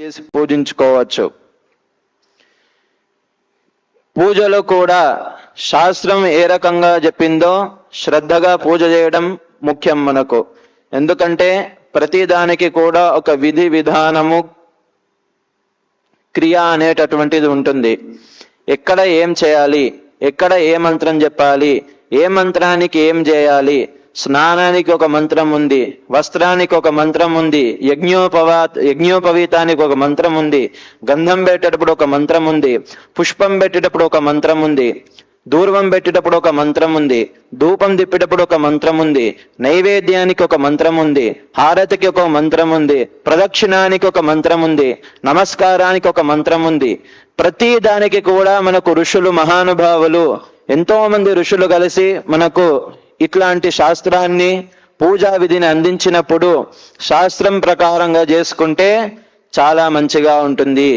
చేసి పూజించుకోవచ్చు. పూజలో కూడా శాస్త్రం ఏ రకంగా చెప్పిందో శ్రద్ధగా పూజ చేయడం ముఖ్యం మనకు. ఎందుకంటే ప్రతి దానికి కూడా ఒక విధి విధానము క్రియ అనేటటువంటిది ఉంటుంది. ఎక్కడ ఏం చేయాలి? ఎక్కడ ఏ మంత్రం చెప్పాలి? ఏ మంత్రానికి ఏం చేయాలి? స్నానానికి ఒక మంత్రం ఉంది వస్త్రానికి ఒక మంత్రం ఉంది యజ్ఞోపవా యజ్ఞోపవీతానికి ఒక మంత్రం ఉంది గంధం పెట్టేటప్పుడు ఒక మంత్రం ఉంది పుష్పం పెట్టేటప్పుడు ఒక మంత్రం ఉంది దూర్వం పెట్టేటప్పుడు ఒక మంత్రం ఉంది ధూపం తిప్పేటప్పుడు ఒక మంత్రం ఉంది నైవేద్యానికి ఒక మంత్రం ఉంది హారతికి ఒక మంత్రం ఉంది ప్రదక్షిణానికి ఒక మంత్రం ఉంది నమస్కారానికి ఒక మంత్రం ఉంది ప్రతి దానికి కూడా మనకు ఋషులు మహానుభావులు ఎంతో మంది ఋషులు కలిసి మనకు ఇట్లాంటి శాస్త్రాన్ని పూజా విధిని అందించినప్పుడు శాస్త్రం ప్రకారంగా చేసుకుంటే చాలా మంచిగా ఉంటుంది.